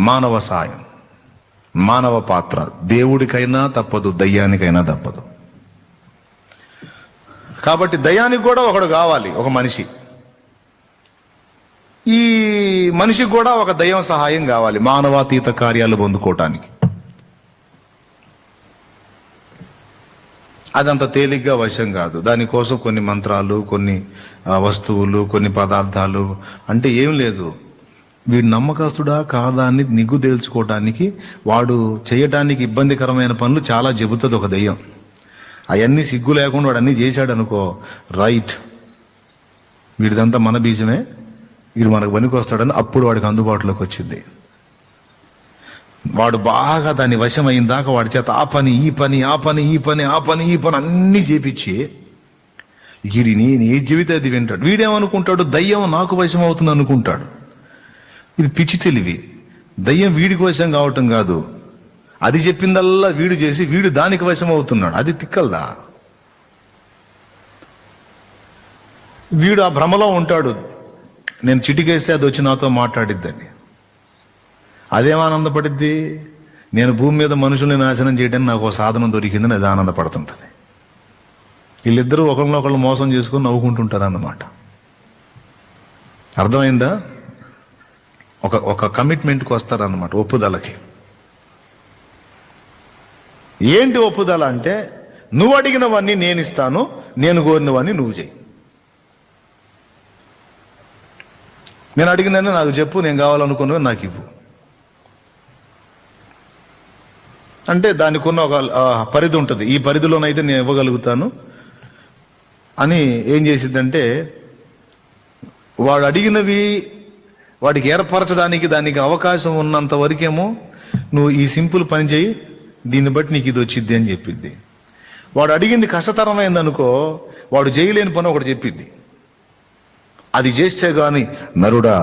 మానవ సాయం. మానవ పాత్ర. దేవుడికైనా తప్పదు దయ్యానికైనా తప్పదు. కాబట్టి దయ్యానికి కూడా ఒకడు కావాలి ఒక మనిషి. ఈ మనిషికి కూడా ఒక దయ్యం సహాయం కావాలి మానవాతీత కార్యాలు పొందుకోవటానికి. అదంత తేలిగ్గా వశం కాదు. దానికోసం కొన్ని మంత్రాలు కొన్ని వస్తువులు కొన్ని పదార్థాలు అంటే ఏం లేదు. వీడు నమ్మకస్తుడా కాదా అని నిగ్గు తేల్చుకోవటానికి వాడు చేయటానికి ఇబ్బందికరమైన పనులు చాలా చెబుతుంది ఒక దయ్యం. అవన్నీ సిగ్గు లేకుండా వాడు అన్నీ చేశాడు అనుకో రైట్. వీడిదంతా మన బీజమే వీడు మనకు పనికి వస్తాడని అప్పుడు వాడికి అందుబాటులోకి వచ్చింది. వాడు బాగా దాని వశం అయిన దాకా వాడి చేత ఆ పని ఈ పని ఆ పని ఈ పని ఆ పని ఈ పని అన్నీ చేపించి వీడి నేను ఏ జీవితం అది వింటాడు. వీడేమనుకుంటాడు? దయ్యం నాకు వశం అవుతుంది అనుకుంటాడు ఇది పిచ్చి తెలివి. దయ్యం వీడి కోసం కావటం కాదు. అది చెప్పిందల్లా వీడు చేసి వీడు దానికి వశం అవుతున్నాడు అది తిక్కల్దా? వీడు ఆ భ్రమలో ఉంటాడు. నేను చిటికేస్తే అది వచ్చి నాతో మాట్లాడిద్దని. అదేం ఆనందపడిద్ది? నేను భూమి మీద మనుషుల్ని నాశనం చేయడానికి నాకు ఒక సాధనం దొరికిందని అది ఆనందపడుతుంటుంది. వీళ్ళిద్దరూ ఒకరినొకళ్ళు మోసం చేసుకుని నవ్వుకుంటుంటారు అన్నమాట అర్థమైందా? ఒక ఒక కమిట్మెంట్కి వస్తారనమాట ఒప్పుదలకి. ఏంటి ఒప్పుదల అంటే నువ్వు అడిగినవన్నీ నేను ఇస్తాను నేను కోరినవన్నీ నువ్వు చెయ్యి. నేను అడిగినని నాకు చెప్పు నేను కావాలనుకున్నవి నాకు ఇవ్వు. అంటే దానికి ఉన్న ఒక పరిధి ఉంటుంది. ఈ పరిధిలోనైతే నేను ఇవ్వగలుగుతాను. అని ఏం చేసిద్దంటే వాడు అడిగినవి వాడికి ఏర్పరచడానికి దానికి అవకాశం ఉన్నంత వరకేమో నువ్వు ఈ సింపుల్ పని చేయి దీన్ని బట్టి నీకు ఇది వచ్చిద్ది అని చెప్పిద్ది. వాడు అడిగింది కష్టతరమైంది అనుకో వాడు చేయలేని పని ఒకటి చెప్పిద్ది. అది చేస్తే గాని నరుడా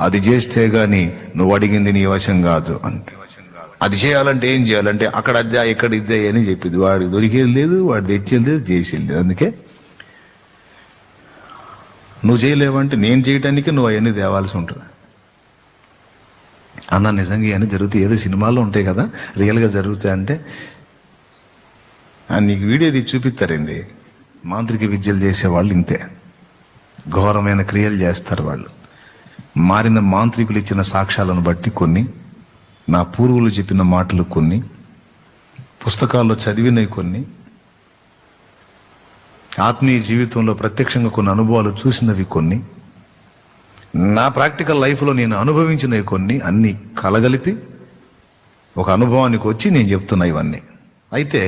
అది చేస్తే గాని నువ్వు అడిగింది నీ వశం కాదు అంటే. అది చేయాలంటే ఏం చేయాలంటే అక్కడ అద్దా ఇక్కడ ఇద్దా అని చెప్పింది వాడు దొరికేది లేదు వాడు తెచ్చేది లేదు చేసేది లేదు. అందుకే నువ్వు చేయలేవంటే నేను చేయటానికి నువ్వు అవన్నీ తేవాల్సి ఉంటుంది. అన్న నిజంగా ఇవన్నీ జరుగుతాయి. ఏదో సినిమాల్లో ఉంటాయి కదా రియల్గా జరుగుతాయి అంటే నీకు వీడియో తీసి చూపిస్తారేంది మాంత్రిక విద్యలు చేసేవాళ్ళు ఇంతే. ఘోరమైన క్రియలు చేస్తారు వాళ్ళు. మారిన మాంత్రికులు ఇచ్చిన సాక్ష్యాలను బట్టి కొన్ని నా పూర్వులు చెప్పిన మాటలు కొన్ని పుస్తకాల్లో చదివినవి కొన్ని ఆత్మీయ జీవితంలో ప్రత్యక్షంగా కొన్ని అనుభవాలు చూసినవి కొన్ని నా ప్రాక్టికల్ లైఫ్లో నేను అనుభవించినవి కొన్ని అన్ని కలగలిపి ఒక అనుభవానికి వచ్చి నేను చెప్తున్నా ఇవన్నీ. అయితే